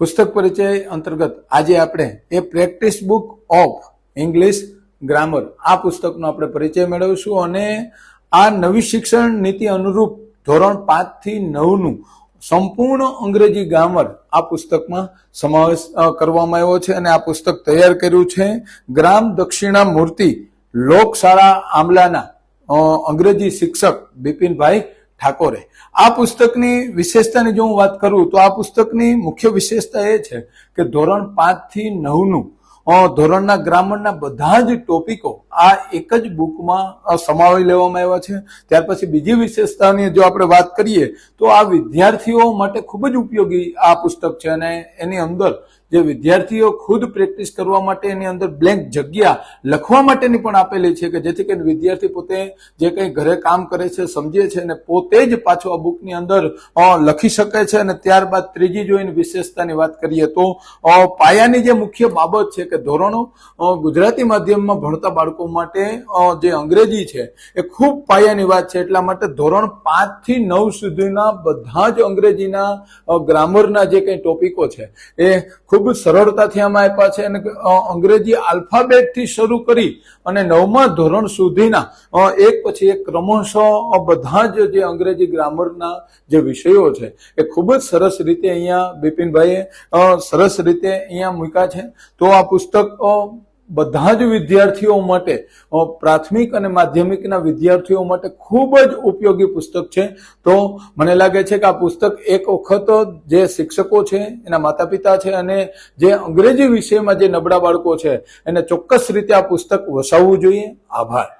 પુસ્તક પરિચય અંતર્ગત આજે આપણે એ practice book of English grammar આ પુસ્તકનો આપણે પરિચય મેળવીશું અને આ નવી શિક્ષણ નીતિ અનુરૂપ ધોરણ પાંચથી નવનું સંપૂર્ણ અંગ્રેજી ગ્રામર આ પુસ્તકમાં સમાવેશ કરવામાં આવ્યો છે અને આ પુસ્તક તૈયાર કર્યું છે ગ્રામ દક્ષિણા મૂર્તિ લોકશાળા આમલાના અંગ્રેજી શિક્ષક બિપિનભાઈ ઠાકોરે. આ પુસ્તકની વિશેષતાની જો હું વાત કરું, તો આ પુસ્તકની મુખ્ય વિશેષતા એ છે કે ધોરણ પાંચથી નવનું ધોરણના ગ્રામરના બધા જ ટોપિકો આ એક જ બુકમાં સમાવી લેવામાં આવ્યા છે. ત્યાર પછી બીજી વિશેષતાની જો આપણે વાત કરીએ, તો આ વિદ્યાર્થીઓ માટે ખૂબ જ ઉપયોગી આ પુસ્તક છે અને એની અંદર જે વિદ્યાર્થીઓ ખુદ પ્રેક્ટિસ કરવા માટે એની અંદર બ્લેન્ક જગ્યા લખવા માટેની પણ આપેલી છે કે જેથી કરીને વિદ્યાર્થી પોતે જે કંઈ ઘરે કામ કરે છે, સમજે છે અને પોતે જ પાછો આ બુકની અંદર લખી શકે છે અને ત્યારબાદ ત્રીજી જોઈને વિશેષતાની વાત કરીએ તો પાયાની જે મુખ્ય બાબત છે કે ધોરણો ગુજરાતી માધ્યમમાં ભણતા બાળકો માટે જે અંગ્રેજી છે, એ ખૂબ પાયાની વાત છે. એટલા માટે ધોરણ પાંચથી નવ સુધીના બધા જ અંગ્રેજીના ગ્રામરના જે કંઈ ટોપિકો છે, એ ખૂબ સરળતાથી આમાં આપ્યા છે અને અંગ્રેજી આલ્ફાબેટથી શરૂ કરી અને નવમા ધોરણ સુધીના એક પછી એક ક્રમશઃ બધા જ જે અંગ્રેજી ગ્રામરના જે વિષયો છે, એ ખૂબ જ સરસ રીતે અહીંયા બિપિનભાઈએ સરસ રીતે અહીંયા મૂક્યા છે. તો આ પુસ્તક બધા જ વિદ્યાર્થીઓ માટે પ્રાથમિક અને માધ્યમિકના વિદ્યાર્થીઓ માટે ખૂબ જ ઉપયોગી પુસ્તક છે. તો મને લાગે છે કે આ પુસ્તક એક વખત જે શિક્ષકો છે, એના માતા પિતા છે અને જે અંગ્રેજી વિષયમાં જે નબળા બાળકો છે, એને ચોક્કસ રીતે આ પુસ્તક વસાવવું જોઈએ. આભાર.